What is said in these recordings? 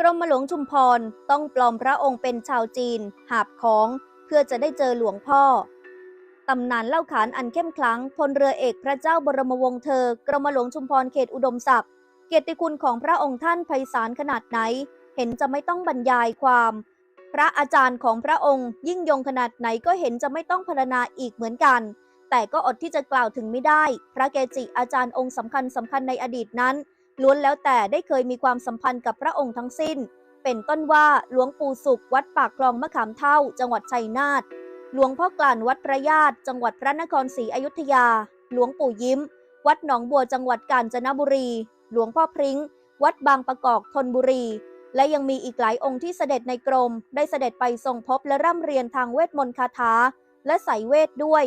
กรมหลวงชุมพรต้องปลอมพระองค์เป็นชาวจีน หาบของ เพื่อจะได้เจอหลวงพ่อตำนานเล่าขานอันเข้มขลังพลเรือเอกพระเจ้าบรมวงศ์เธอ กรมหลวงชุมพรเขตอุดมศักดิ์เกียรติคุณของพระองค์ท่านไพศาลขนาดไหน เห็นจะไม่ต้องบรรยายความ พระอาจารย์ของพระองค์ยิ่งยงขนาดไหนก็เห็นจะไม่ต้องพรรณนาอีกเหมือนกัน แต่ก็อดที่จะกล่าวถึงไม่ได้ พระเกจิอาจารย์องค์สำคัญสำคัญในอดีตนั้น ล้วนแล้วแต่ได้เคยมีความสัมพันธ์กับพระองค์ทั้งสิ้น เป็นต้นว่าหลวงปู่สุข วัดปากคลองมะขามเท่า จังหวัดชัยนาทหลวงพ่อกลั่นวัดพระญาติ จังหวัดพระนครศรีอยุธยา หลวงปู่ยิ้ม วัดหนองบัวจังหวัดกาญจนบุรี หลวงพ่อพริ้ง วัดบางประกอบธนบุรี และยังมีอีกหลายองค์ที่เสด็จในกรม ได้เสด็จไปทรงพบและร่ำเรียนทางเวทมนต์คาถา และใส่เวทด้วย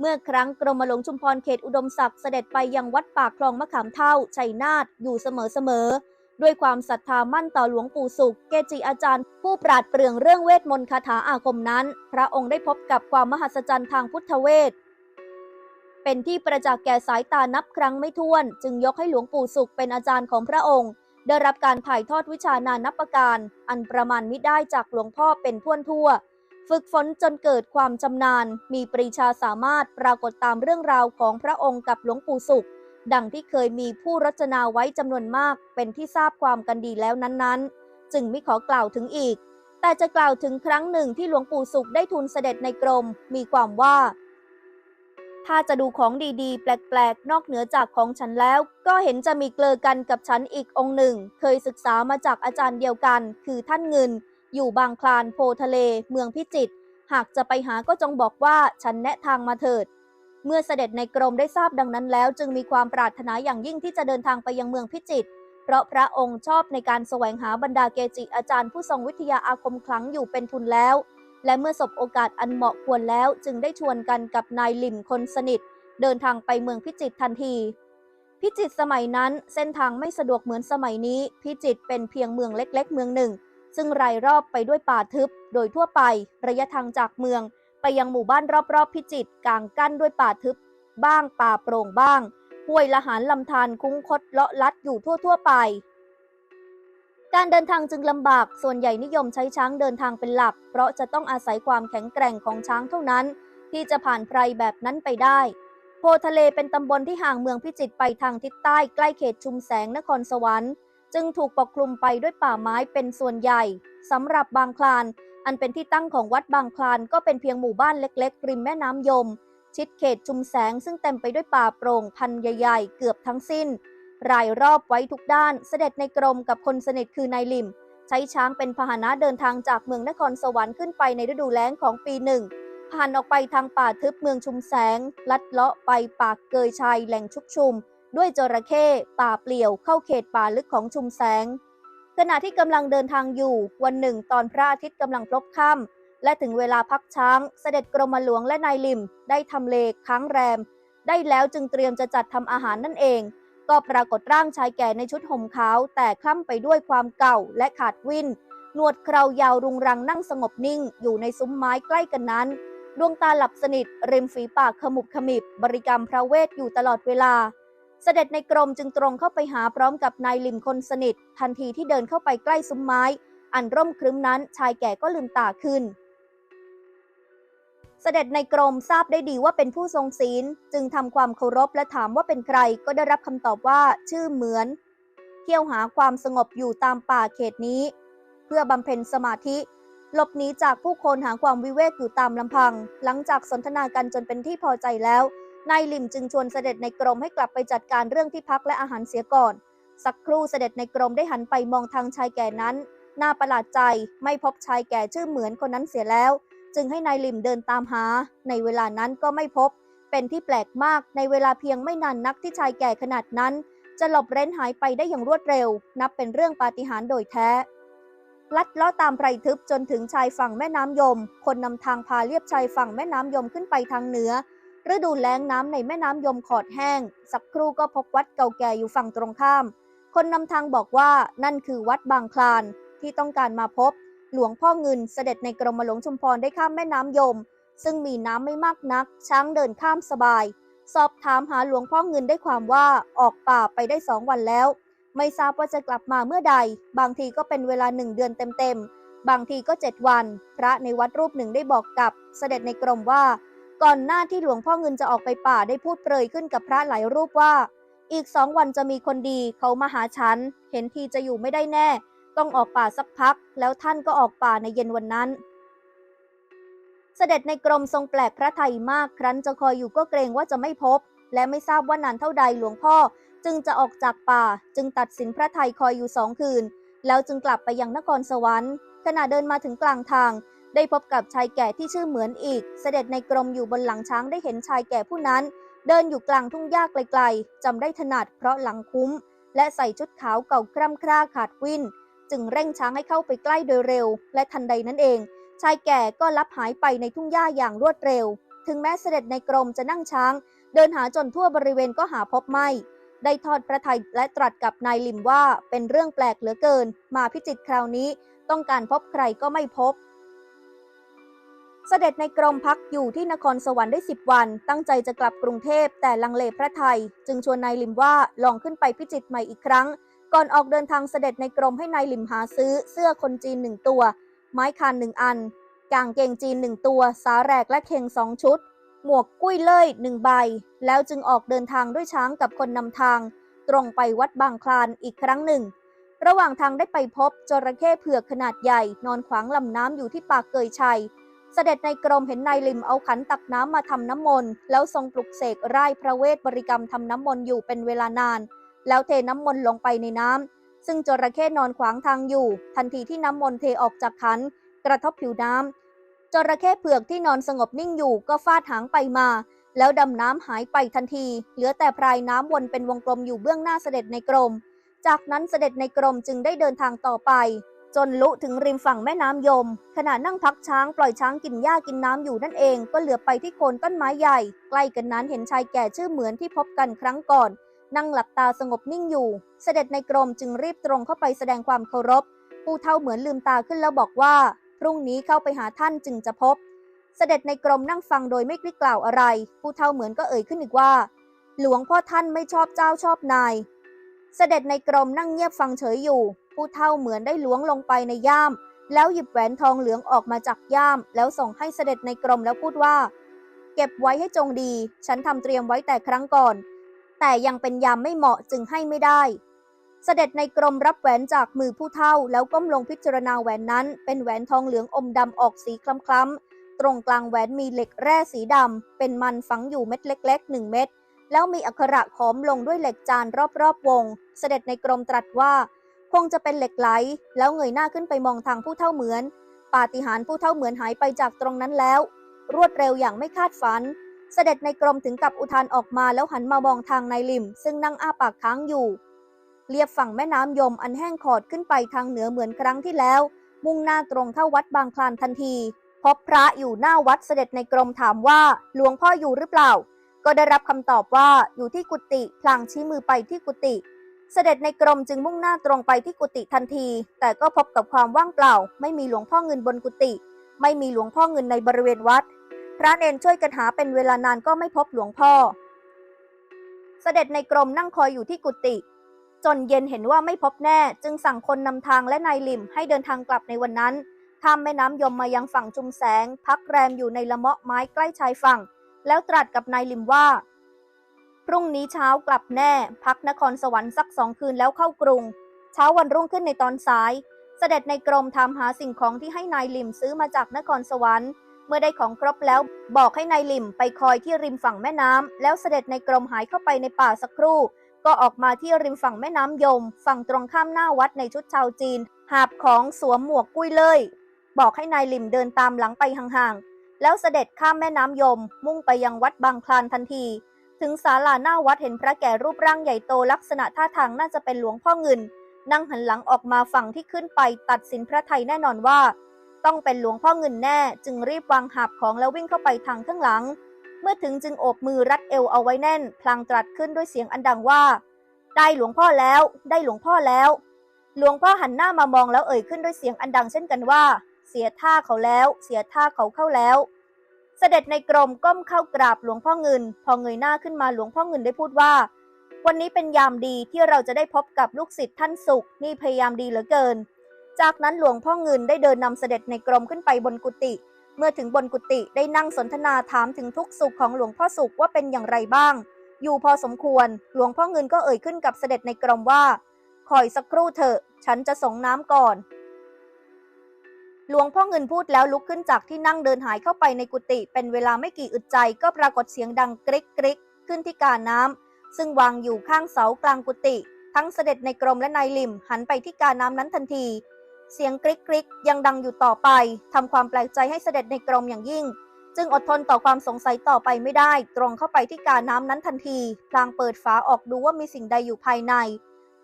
เมื่อครั้งกรมหลวงชุมพรเขตอุดมศักดิ์เสด็จไปยังวัดปากคลองมะขามเท่าชัยนาทอยู่เสมอๆ ด้วยความศรัทธามั่นต่อหลวงปู่สุข เกจิอาจารย์ ผู้ปราดเปรื่องเรื่องเวทมนต์คาถาอาคมนั้น พระองค์ได้พบกับความมหัศจรรย์ทางพุทธเวท เป็นที่ประจักษ์แก่สายตานับครั้งไม่ถ้วน จึงยกให้หลวงปู่สุขเป็นอาจารย์ของพระองค์ ได้รับการถ่ายทอดวิชานานับประการ อันประมาณมิได้จากหลวงพ่อเป็นท่วนทั่ว ฝึกฝนจนเกิดความชำนาญ มีปรีชาสามารถปรากฏตามเรื่องราวของพระองค์กับหลวงปู่สุข ดังที่เคยมีผู้รจนาไว้จำนวนมากเป็นที่ทราบความกันดีแล้วนั้นๆ จึงไม่ขอกล่าวถึงอีก แต่จะกล่าวถึงครั้งหนึ่งที่หลวงปู่สุขได้ทูลเสด็จในกรม มีความว่า ถ้าจะดูของดีๆ แปลกๆ นอกเหนือจากของฉันแล้ว ก็เห็นจะมีเกลอกันกับฉันอีกองค์หนึ่ง เคยศึกษามาจากอาจารย์เดียวกัน คือท่านเงิน อยู่บางคลานโพทะเล เมืองพิจิตร หากจะไปหาก็จงบอกว่าฉันแนะทางมาเถิด เมื่อเสด็จในกรมได้ทราบดังนั้นแล้ว จึงมีความปรารถนาอย่างยิ่งที่จะเดินทางไปยังเมืองพิจิตร เพราะพระองค์ชอบในการแสวงหาบรรดาเกจิอาจารย์ผู้ทรงวิทยาอาคมขลังอยู่เป็นทุนแล้ว และเมื่อสบโอกาสอันเหมาะควรแล้ว จึงได้ชวนกันกับนายหลิมคนสนิท เดินทางไปเมืองพิจิตรทันทีพิจิตรสมัยนั้นเส้นทางไม่สะดวกเหมือนสมัยนี้ พิจิตรเป็นเพียงเมืองเล็ก ๆ เมืองหนึ่ง ซึ่งรายรอบไปด้วยป่าทึบ โดยทั่วไประยะทางจากเมือง ไปยังหมู่บ้านรอบๆ พิจิตรกลางกั้นด้วยป่าทึบ บ้างป่าโปร่งบ้าง ห้วยละหารลำธารคุ้งคดเลาะลัดอยู่ทั่วๆไป การเดินทางจึงลำบาก ส่วนใหญ่นิยมใช้ช้างเดินทางเป็นหลัก เพราะจะต้องอาศัยความแข็งแกร่งของช้างเท่านั้น ที่จะผ่านไพรแบบนั้นไปได้โพทะเลเป็นตำบลที่ห่างเมืองพิจิตรไปทางทิศใต้ใกล้เขตชุมแสงนครสวรรค์ จึงถูกปกคลุมไปด้วยป่าไม้เป็นส่วนใหญ่สำหรับบางคลาน อันเป็นที่ตั้งของวัดบางคลานก็เป็นเพียงหมู่บ้านเล็กๆริมแม่น้ำยม ชิดเขตชุมแสงซึ่งเต็มไปด้วยป่าโปร่งพันใหญ่ๆ เกือบทั้งสิ้น รายรอบไว้ทุกด้านเสด็จในกรมกับคนสนิทคือนายลิม ใช้ช้างเป็นพาหนะเดินทางจากเมืองนครสวรรค์ขึ้นไปในฤดูแล้งของปีหนึ่งผ่านออกไปทางป่าทึบเมืองชุมแสง ลัดเลาะไปปากเกยชัยแหล่งชุกชุม ด้วยจระเข้ป่าเปลี่ยวเข้าเขตป่าลึกของชุมแสง ขณะที่กำลังเดินทางอยู่วันหนึ่งตอนพระอาทิตย์กำลังพลบค่ำและถึงเวลาพักช้างเสด็จกรมหลวงและนายลิม ได้ทำเลค้างแรม ได้แล้วจึงเตรียมจะจัดทำอาหารนั่นเอง ก็ปรากฏร่างชายแก่ในชุดห่มขาว แต่คล่ำไปด้วยความเก่าและขาดวินหนวดเคราวยาวรุงรังนั่งสงบนิ่ง อยู่ในซุ้มไม้ใกล้กันนั้นดวงตาหลับสนิทริมฝีปากขมุบขมิบบริกรรมพระเวทอยู่ตลอดเวลา เสด็จในกรมจึงตรงเข้าไปหาพร้อมกับนายลิมคนสนิท ทันทีที่เดินเข้าไปใกล้ซุ้มไม้ อันร่มครึ้มนั้นชายแก่ก็ลืมตาขึ้น เสด็จในกรมทราบได้ดีว่าเป็นผู้ทรงศีล จึงทำความเคารพและถามว่าเป็นใครก็ได้รับคำตอบว่าชื่อเหมือน เที่ยวหาความสงบอยู่ตามป่าเขตนี้ เพื่อบำเพ็ญสมาธิหลบหนีจากผู้คนหาความวิเวกอยู่ตามลำพัง หลังจากสนทนากันจนเป็นที่พอใจแล้ว นายลิมจึงชวนเสด็จในกรมให้กลับไปจัดการเรื่องที่พักและอาหารเสียก่อน สักครู่เสด็จในกรมได้หันไปมองทางชายแก่นั้น น่าประหลาดใจไม่พบชายแก่ชื่อเหมือนคนนั้นเสียแล้ว จึงให้นายลิมเดินตามหา ในเวลานั้นก็ไม่พบ เป็นที่แปลกมากในเวลาเพียงไม่นานนักที่ชายแก่ขนาดนั้น จะหลบเร้นหายไปได้อย่างรวดเร็ว นับเป็นเรื่องปาฏิหาริย์โดยแท้ลัดเลาะตามไพรทึบจนถึงชายฝั่งแม่น้ำยม คนนำทางพาเลียบชายฝั่งแม่น้ำยมขึ้นไปทางเหนือ ฤดูแล้งน้ำในแม่น้ำยมขอดแห้ง สักครู่ก็พบวัดเก่าแก่อยู่ฝั่งตรงข้าม คนนำทางบอกว่านั่นคือวัดบางคลานที่ต้องการมาพบ หลวงพ่อเงินเสด็จในกรมหลวงชุมพรได้ข้ามแม่น้ำยม ซึ่งมีน้ำไม่มากนัก ช้างเดินข้ามสบาย สอบถามหาหลวงพ่อเงินได้ความว่าออกป่าไปได้สองวันแล้ว ไม่ทราบว่าจะกลับมาเมื่อใด บางทีก็เป็นเวลาหนึ่งเดือนเต็มๆบางทีก็เจ็ดวัน พระในวัดรูปหนึ่งได้บอกกับ เสด็จในกรมว่า ก่อนหน้าที่หลวงพ่อเงินจะออกไปป่าได้พูดเปรยขึ้นกับพระหลายรูปว่า อีกสองวันจะมีคนดีเขามาหาฉัน เห็นทีจะอยู่ไม่ได้แน่ ต้องออกป่าสักพัก แล้วท่านก็ออกป่าในเย็นวันนั้น เสด็จในกรมทรงแปลกพระไทยมากครั้นจะคอยอยู่ก็เกรงว่าจะไม่พบ และไม่ทราบว่านานเท่าใดหลวงพ่อ จึงจะออกจากป่า จึงตัดสินพระไทยคอยอยู่สองคืน แล้วจึงกลับไปยังนครสวรรค์ขณะเดินมาถึงกลางทาง ได้พบกับชายแก่ที่ชื่อเหมือนอีก เสด็จในกรมอยู่บนหลังช้างได้เห็นชายแก่ผู้นั้น เดินอยู่กลางทุ่งหญ้าไกลๆจำได้ถนัดเพราะหลังคุ้ม และใส่ชุดขาวเก่าคร่ำคร่าขาดวินจึงเร่งช้างให้เข้าไปใกล้โดยเร็ว และทันใดนั้นเอง ชายแก่ก็ลับหายไปในทุ่งหญ้าอย่างรวดเร็ว ถึงแม้เสด็จในกรมจะนั่งช้าง เดินหาจนทั่วบริเวณก็หาพบไม่ ได้ทอดพระทัยและตรัสกับนายลิมว่าเป็นเรื่องแปลกเหลือเกิน มาพิจิตรคราวนี้ ต้องการพบใครก็ไม่พบ เสด็จในกรมพักอยู่ที่นครสวรรค์ได้สิบวัน ตั้งใจจะกลับกรุงเทพแต่ลังเลพระไทย จึงชวนนายลิมว่าลองขึ้นไปพิจิตรใหม่อีกครั้ง ก่อนออกเดินทางเสด็จในกรมให้นายลิมหาซื้อเสื้อคนจีนหนึ่งตัว ไม้คานหนึ่งอัน กางเกงจีนหนึ่งตัว สาแรกและเข่งสองชุด หมวกกุ้ยเล่ยหนึ่งใบ แล้วจึงออกเดินทางด้วยช้างกับคนนำทาง ตรงไปวัดบางคลานอีกครั้งหนึ่ง ระหว่างทางได้ไปพบจระเข้เผือกขนาดใหญ่ นอนขวางลำน้ำอยู่ที่ปากเกยชัย เสด็จในกรมเห็นนายลิมเอาขันตักน้ำมาทำน้ำมนต์แล้วทรงปลุกเสกไร้พระเวทบริกรรมทำน้ำมนต์อยู่เป็นเวลานาน แล้วเทน้ำมนต์ลงไปในน้ำซึ่งจระเข้นอนขวางทางอยู่ ทันทีที่น้ำมนต์เทออกจากขัน กระทบผิวน้ำจระเข้เผือกที่นอนสงบนิ่งอยู่ก็ฟาดหางไปมา แล้วดำน้ำหายไปทันที เหลือแต่พรายน้ำวนเป็นวงกลมอยู่เบื้องหน้าเสด็จในกรมจากนั้นเสด็จในกรมจึงได้เดินทางต่อไป จนลุถึงริมฝั่งแม่น้ำยม ขณะนั่งพักช้างปล่อยช้างกินหญ้ากินน้ำอยู่นั่นเองก็เหลือไปที่โคนต้นไม้ใหญ่ ใกล้กันนั้นเห็นชายแก่ชื่อเหมือนที่พบกันครั้งก่อน นั่งหลับตาสงบนิ่งอยู่ เสด็จในกรมจึงรีบตรงเข้าไปแสดงความเคารพ ผู้เฒ่าเหมือนลืมตาขึ้นแล้วบอกว่า พรุ่งนี้เข้าไปหาท่านจึงจะพบ เสด็จในกรมนั่งฟังโดยไม่กริกล่าวอะไร ผู้เฒ่าเหมือนก็เอ่ยขึ้นอีกว่า หลวงพ่อท่านไม่ชอบเจ้าชอบนาย เสด็จในกรมนั่งเงียบฟังเฉยอยู่ ผู้เฒ่าเหมือนได้ล้วงลงไปในย่าม แล้วหยิบแหวนทองเหลืองออกมาจากย่าม แล้วส่งให้เสด็จในกรมแล้วพูดว่า เก็บไว้ให้จงดี ฉันทำเตรียมไว้แต่ครั้งก่อน แต่ยังเป็นยามไม่เหมาะจึงให้ไม่ได้ เสด็จในกรมรับแหวนจากมือผู้เฒ่า แล้วก้มลงพิจารณาแหวนนั้น เป็นแหวนทองเหลืองอมดำออกสีคล้ำๆตรงกลางแหวนมีเหล็กแร่สีดำเป็นมันฝังอยู่เม็ดเล็กๆหนึ่งเม็ดแล้วมีอักขระขอมลงด้วยเหล็กจานรอบๆวง เสด็จในกรมตรัสว่า คงจะเป็นเหล็กไหล แล้วเงยหน้าขึ้นไปมองทางผู้เท่าเหมือน ปาฏิหาริย์ผู้เท่าเหมือนหายไปจากตรงนั้นแล้ว รวดเร็วอย่างไม่คาดฝัน เสด็จในกรมถึงกับอุทานออกมาแล้วหันมามองทางนายลิม ซึ่งนั่งอ้าปากค้างอยู่ เลียบฝั่งแม่น้ำยมอันแห้งขอดขึ้นไปทางเหนือเหมือนครั้งที่แล้ว มุ่งหน้าตรงเข้าวัดบางคลานทันที พบพระอยู่หน้าวัดเสด็จในกรมถามว่าหลวงพ่ออยู่หรือเปล่า ก็ได้รับคำตอบว่าอยู่ที่กุฏิพลางชี้มือไปที่กุฏิ เสด็จในกรมจึงมุ่งหน้าตรงไปที่กุฏิทันที แต่ก็พบกับความว่างเปล่า ไม่มีหลวงพ่อเงินบนกุฏิไม่มีหลวงพ่อเงินในบริเวณวัด พระเนนช่วยกันหาเป็นเวลานานก็ไม่พบหลวงพ่อ เสด็จในกรมนั่งคอยอยู่ที่กุฏิจนเย็นเห็นว่าไม่พบแน่ จึงสั่งคนนำทางและนายลิมให้เดินทางกลับในวันนั้นข้ามแม่น้ำยมมายังฝั่งชุมแสง พักแรมอยู่ในละเมาะไม้ใกล้ชายฝั่ง แล้วตรัสกับนายลิมว่า พรุ่งนี้เช้ากลับแน่ พักนครสวรรค์สักสองคืนแล้วเข้ากรุง เช้าวันรุ่งขึ้นในตอนสาย เสด็จในกรมถามหาสิ่งของที่ให้นายลิมซื้อมาจากนครสวรรค์ เมื่อได้ของครบแล้วบอกให้นายลิมไปคอยที่ริมฝั่งแม่น้ำแล้วเสด็จในกรมหายเข้าไปในป่าสักครู่ ก็ออกมาที่ริมฝั่งแม่น้ำยม ฝั่งตรงข้ามหน้าวัดในชุดชาวจีน หาบของสวมหมวกกุ้ยเลย บอกให้นายลิมเดินตามหลังไปห่างๆแล้วเสด็จข้ามแม่น้ำยม มุ่งไปยังวัดบางคลานทันที ถึงศาลาหน้าวัดเห็นพระแก่รูปร่างใหญ่โตลักษณะท่าทางน่าจะเป็นหลวงพ่อเงิน นั่งหันหลังออกมาฝั่งที่ขึ้นไปตัดสินพระไทยแน่นอนว่า ต้องเป็นหลวงพ่อเงินแน่ จึงรีบวางหาบของแล้ววิ่งเข้าไปทางข้างหลัง เมื่อถึงจึงโอบมือรัดเอวเอาไว้แน่น พลางตรัสขึ้นด้วยเสียงอันดังว่า ได้หลวงพ่อแล้ว ได้หลวงพ่อแล้ว หลวงพ่อหันหน้ามามองแล้วเอ่ยขึ้นด้วยเสียงอันดังเช่นกันว่า เสียท่าเขาแล้ว เสียท่าเขาเข้าแล้ว เสด็จในกรมก้มเข้ากราบหลวงพ่อเงิน พอเงยหน้าขึ้นมาหลวงพ่อเงินได้พูดว่า วันนี้เป็นยามดีที่เราจะได้พบกับลูกศิษย์ท่านสุขนี่พยายามดีเหลือเกิน จากนั้นหลวงพ่อเงินได้เดินนำเสด็จในกรมขึ้นไปบนกุฏิเมื่อถึงบนกุฏิได้นั่งสนทนาถามถึงทุกสุขของหลวงพ่อสุขว่าเป็นอย่างไรบ้าง อยู่พอสมควร หลวงพ่อเงินก็เอ่ยขึ้นกับเสด็จในกรมว่าคอยสักครู่เถอะ ฉันจะส่งน้ำก่อน หลวงพ่อเงินพูดแล้วลุกขึ้นจากที่นั่งเดินหายเข้าไปในกุฏิเป็นเวลาไม่กี่อึดใจก็ปรากฏเสียงดังกริกกริกขึ้นที่กาน้ำซึ่งวางอยู่ข้างเสากลางกุฏิทั้งเสด็จในกรมและนายลิมหันไปที่กาน้ำนั้นทันที เสียงกริกกริกยังดังอยู่ต่อไปทำความแปลกใจให้เสด็จในกรมอย่างยิ่ง จึงอดทนต่อความสงสัยต่อไปไม่ได้ ตรงเข้าไปที่กาน้ำนั้นทันที พลางเปิดฝาออกดูว่ามีสิ่งใดอยู่ภายใน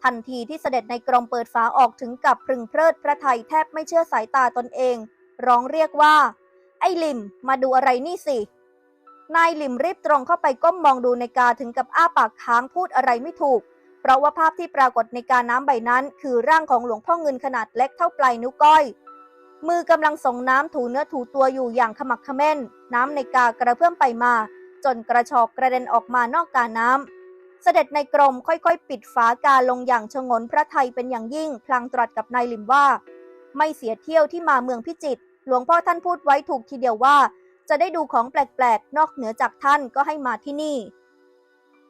ทันทีที่เสด็จในกรมเปิดฝาออกถึงกับพึงเพลิดพระไทยแทบไม่เชื่อสายตาตนเอง ร้องเรียกว่า ไอ้ลิมมาดูอะไรนี่สิ นายลิมรีบตรงเข้าไปก้มมองดูในกาถึงกับอ้าปากค้างพูดอะไรไม่ถูก เพราะว่าภาพที่ปรากฏในกาน้ำใบนั้น คือร่างของหลวงพ่อเงินขนาดเล็กเท่าปลายนิ้วก้อย มือกำลังส่งน้ำถูเนื้อถูตัวอยู่อย่างขมักขม้น น้ำในกากระเพื่อมไปมา จนกระชอกกระเด็นออกมานอกกาน้ำ เสด็จในกรมค่อยๆ ปิดฝากาลงอย่างชงนพระไทยเป็นอย่างยิ่ง พลางตรัสกับนายลิมว่า ไม่เสียเที่ยวที่มาเมืองพิจิตรหลวงพ่อท่านพูดไว้ถูกทีเดียวว่า จะได้ดูของแปลกๆ นอกเหนือจากท่านก็ให้มาที่นี่